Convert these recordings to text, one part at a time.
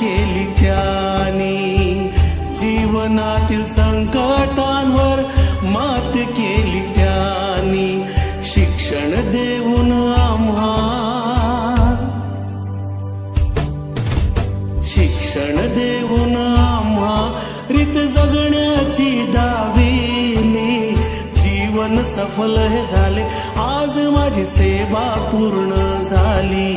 केली त्यानी जीवनातील संकटांवर मात केली त्यानी. शिक्षण देऊन आम्हा. शिक्षण देऊन आम्हा. रीत जगण्याची दाविली जीवन सफल हे झाले. आज माझी सेवा पूर्ण झाली.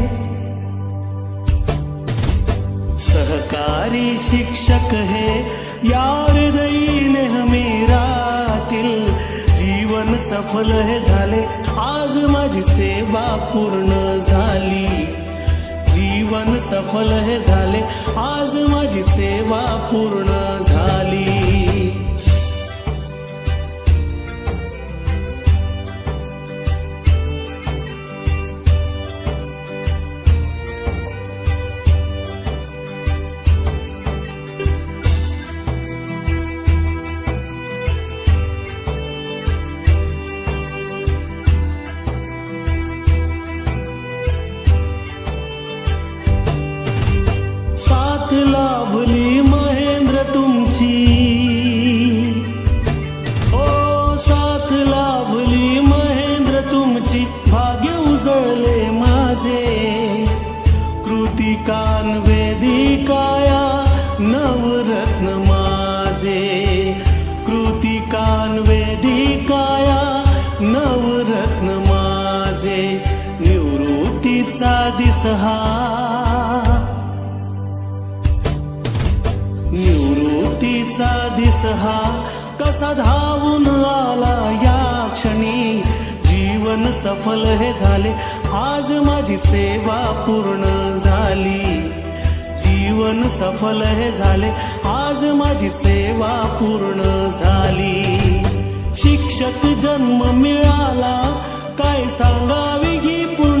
सहकारी शिक्षक हे यार दईन हमी जीवन सफल हे झाले आज माझी सेवा पूर्ण झाली। जीवन सफल हे झाले आज माझी सेवा पूर्ण झाली। निवृत्तीचा निवृत्तीचा दिसहा कसा धावून आला या क्षणी. जीवन सफल हे झाले आज माझी सेवा पूर्ण झाली. जीवन सफल हे झाले आज माझी सेवा पूर्ण झाली. शिक्षक जन्म मिळाला काय सांगावी ही पूर्ण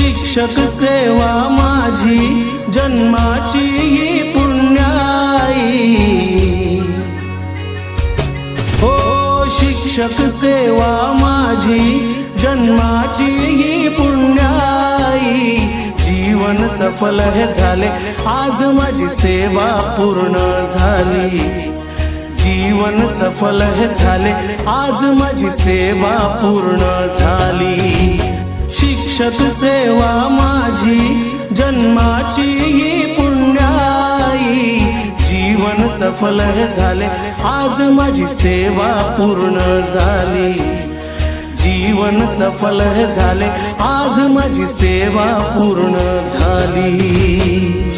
शिक्षक सेवा माझी जन्माची ही पुण्याई. हो, हो शिक्षक सेवा माझी जन्माची ही पुण्याई. जीवन सफल हे झाले आज माझी सेवा पूर्ण झाली. जीवन सफल हे झाले आज माझी सेवा पूर्ण झाली. शिक्षक सेवा माझी जन्माची ही पुण्याई. जीवन सफल झाले आज माझी सेवा पूर्ण झाली. जीवन सफल झाले आज माझी सेवा पूर्ण झाली.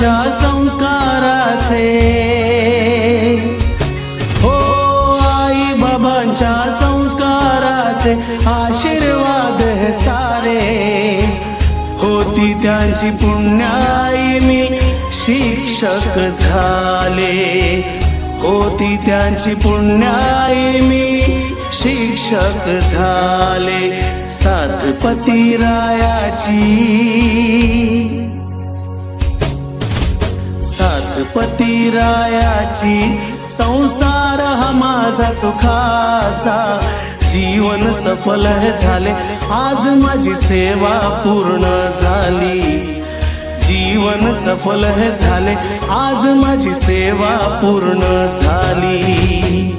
बाबांच्या संस्काराचे. हो आई बाबांच्या संस्काराचे आशीर्वाद सारे. होती त्यांची पुण्याई मी शिक्षक झाले. होती त्यांची पुण्याई मी शिक्षक झाले. सातपती रायाची सातपती रायाची संसार हा माझा सुखाचा. जीवन सफल झाले. आज माझी सेवा पूर्ण झाली. जीवन सफल झाले. आज माझी सेवा पूर्ण झाली.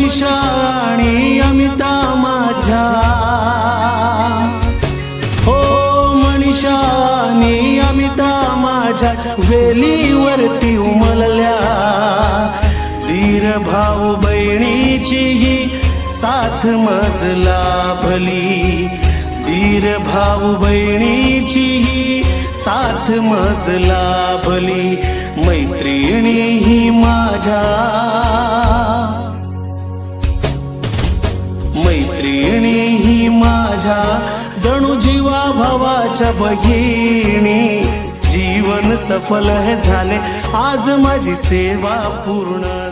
निशाणी अमिता माझ्या. हो मनीषा अमिता माझ्या. वेलीवरती उमलल्या. धीर भाऊ बहिणीची ही साथ मज लाभली धीर भाऊ बहिणीची ही साथ मज लाभली मैत्रिणी ही माझ्या. माझ्या जणू जीवा भावाच्या बहिणी. जीवन सफल झाले. आज माझी सेवा पूर्ण